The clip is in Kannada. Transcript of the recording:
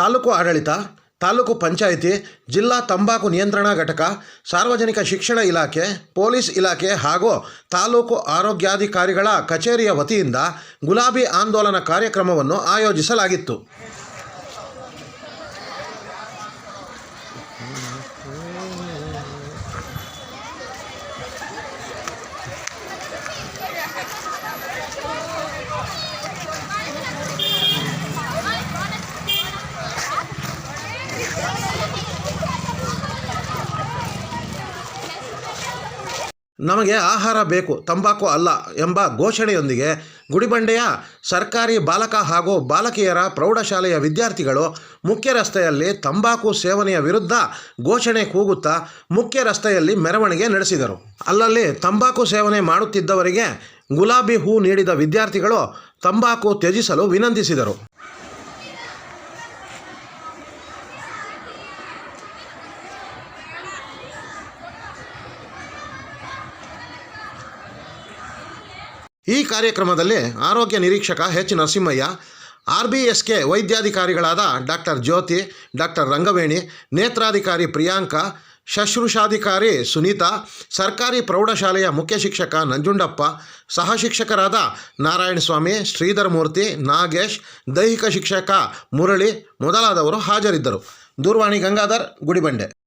ತಾಲೂಕು ಆಡಳಿತ, ತಾಲೂಕು ಪಂಚಾಯಿತಿ, ಜಿಲ್ಲಾ ತಂಬಾಕು ನಿಯಂತ್ರಣಾ ಘಟಕ, ಸಾರ್ವಜನಿಕ ಶಿಕ್ಷಣ ಇಲಾಖೆ, ಪೊಲೀಸ್ ಇಲಾಖೆ ಹಾಗೂ ತಾಲೂಕು ಆರೋಗ್ಯಾಧಿಕಾರಿಗಳ ಕಚೇರಿಯ ವತಿಯಿಂದ ಗುಲಾಬಿ ಆಂದೋಲನ ಕಾರ್ಯಕ್ರಮವನ್ನು ಆಯೋಜಿಸಲಾಗಿತ್ತು. ನಮಗೆ ಆಹಾರ ಬೇಕು, ತಂಬಾಕು ಅಲ್ಲ ಎಂಬ ಘೋಷಣೆಯೊಂದಿಗೆ ಗುಡಿಬಂಡೆಯ ಸರ್ಕಾರಿ ಬಾಲಕ ಹಾಗೂ ಬಾಲಕಿಯರ ಪ್ರೌಢಶಾಲೆಯ ವಿದ್ಯಾರ್ಥಿಗಳು ಮುಖ್ಯ ರಸ್ತೆಯಲ್ಲಿ ತಂಬಾಕು ಸೇವನೆಯ ವಿರುದ್ಧ ಘೋಷಣೆ ಕೂಗುತ್ತಾ ಮುಖ್ಯ ರಸ್ತೆಯಲ್ಲಿ ಮೆರವಣಿಗೆ ನಡೆಸಿದರು. ಅಲ್ಲಲ್ಲಿ ತಂಬಾಕು ಸೇವನೆ ಮಾಡುತ್ತಿದ್ದವರಿಗೆ ಗುಲಾಬಿ ಹೂ ನೀಡಿದ ವಿದ್ಯಾರ್ಥಿಗಳು ತಂಬಾಕು ತ್ಯಜಿಸಲು ವಿನಂತಿಸಿದರು. ಈ ಕಾರ್ಯಕ್ರಮದಲ್ಲಿ ಆರೋಗ್ಯ ನಿರೀಕ್ಷಕ H Narasimhaiah R B S K ವೈದ್ಯಾಧಿಕಾರಿಗಳಾದ doctor Jyothi, doctor Rangaveni, ನೇತ್ರಾಧಿಕಾರಿ ಪ್ರಿಯಾಂಕಾ, ಶುಶ್ರೂಷಾಧಿಕಾರಿ ಸುನೀತಾ, ಸರ್ಕಾರಿ ಪ್ರೌಢಶಾಲೆಯ ಮುಖ್ಯ ಶಿಕ್ಷಕ ನಂಜುಂಡಪ್ಪ ಸಹ ಶಿಕ್ಷಕರಾದ ನಾರಾಯಣಸ್ವಾಮಿ ಶ್ರೀಧರಮೂರ್ತಿ ನಾಗೇಶ್, ದೈಹಿಕ ಶಿಕ್ಷಕ ಮುರಳಿ ಮೊದಲಾದವರು ಹಾಜರಿದ್ದರು. ದೂರವಾಣಿ ಗಂಗಾಧರ್, ಗುಡಿಬಂಡೆ.